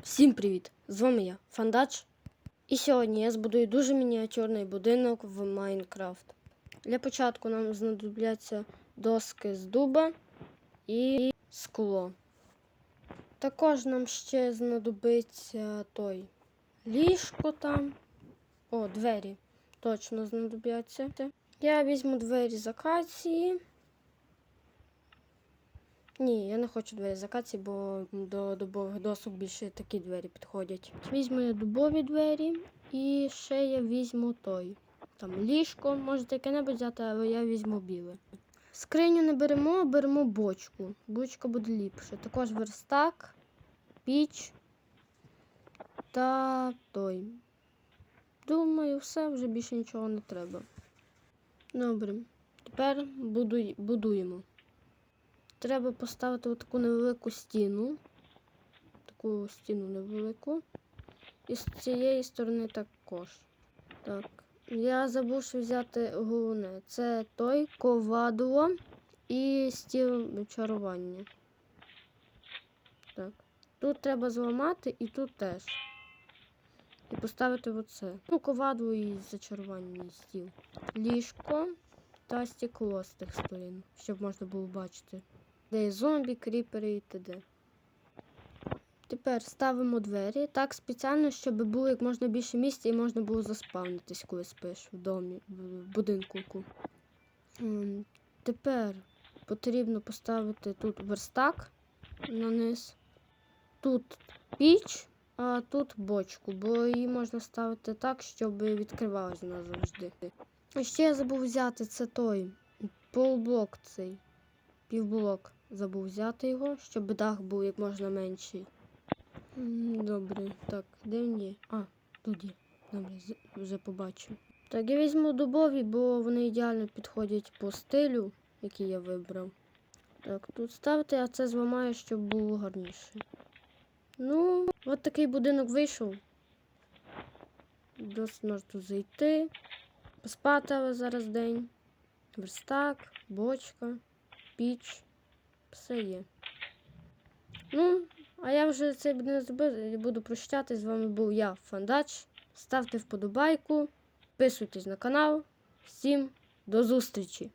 Всім привіт! З вами я, Фандач. І сьогодні я збудую дуже мініатюрний будинок в Майнкрафт. Для початку нам знадобляться доски з дуба і скло. Також нам ще знадобиться той ліжко там. О, двері точно знадобляться. Я візьму двері з акації. Ні, я не хочу двері з акації, бо до дубових досок більше такі двері підходять. Візьму я дубові двері і ще я візьму той. Там ліжко, можете яке-небудь взяти, але я візьму біле. Скриню не беремо, а беремо бочку. Бочка буде ліпше. Також верстак, піч та той. Думаю, все, вже більше нічого не треба. Добре. Тепер будуємо. Треба поставити таку невелику стіну. Таку стіну невелику. І з цієї сторони також. Так. Я забув взяти головне. Це той ковадуло і стіл чарування. Так. Тут треба зламати і тут теж. І поставити оце. Ну, ковадло і зачарування стіл. Ліжко та стекло з тих сторін, щоб можна було бачити. Де є зомбі, кріпери і т.д. Тепер ставимо двері так спеціально, щоб було як можна більше місця і можна було заспавнитись, коли спиш в домі, в будинку. Тепер потрібно поставити тут верстак на низ, тут піч, а тут бочку, бо її можна ставити так, щоб відкривалась вона завжди. А ще я забув взяти це той полблок цей півблок забув взяти його, щоб дах був як можна менший. Добре, так, де він є? А, тут є. Добре, вже побачив. Так, я візьму дубові, бо вони ідеально підходять по стилю, який я вибрав. Так, тут ставити, а це зламаю, щоб було гарніше. Ну, от такий будинок вийшов. Досить можна тут зайти. Поспати, зараз день. Верстак, бочка піч, все є. Ну, а я вже це не зробив буду прощатись. З вами був я, Фандач. Ставте вподобайку, підписуйтесь на канал. Всім до зустрічі!